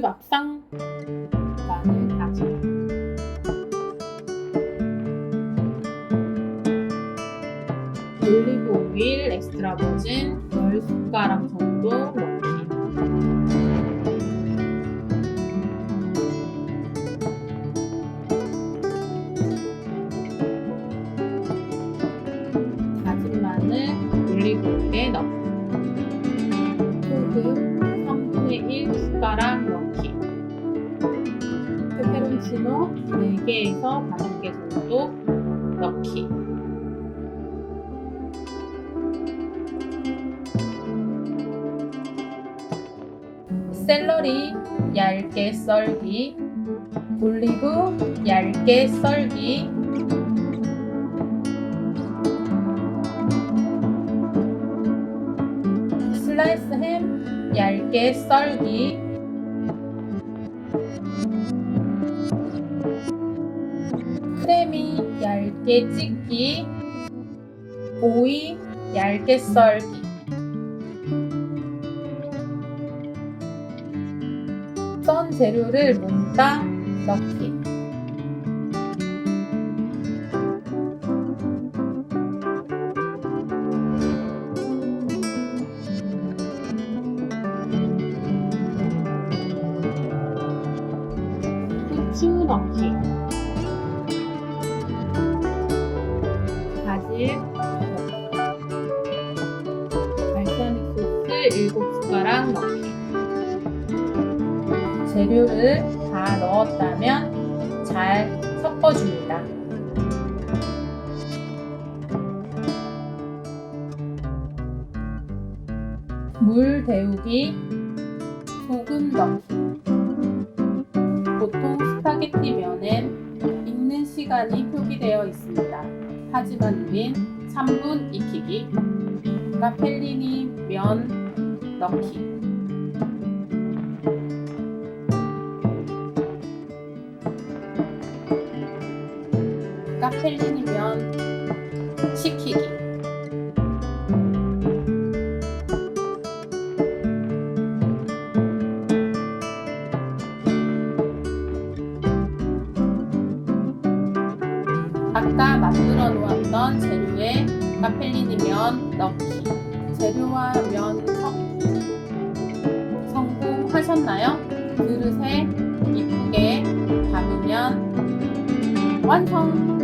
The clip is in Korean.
소주 밥상. 마늘 다져 올리브 오일 엑스트라 버진 10숟가락 정도 페페론치노 4개에서 5개 정도 넣기. 샐러리 얇게 썰기, 올리브 얇게 썰기, 슬라이스 햄 얇게 썰기, 얇게 찢기, 오이 얇게 썰기. 썬 재료를 몽땅 넣기. 후추 넣기. 바질 발사믹 소스 7숟가락 넣기. 재료를 다 넣었다면 잘 섞어줍니다. 물 데우기, 소금 넣기. 보통 스파게티 면엔 익는 시간이 표기되어 있습니다. 하지만 우린 3분 익히기, 카펠리니 면 넣기. 카펠린이면 식히기 아까 만들어 놓았던 재료에 카펠린이면 넣기 재료와 면 섞기 성공하셨나요? 그릇에 이쁘게 담으면 완성!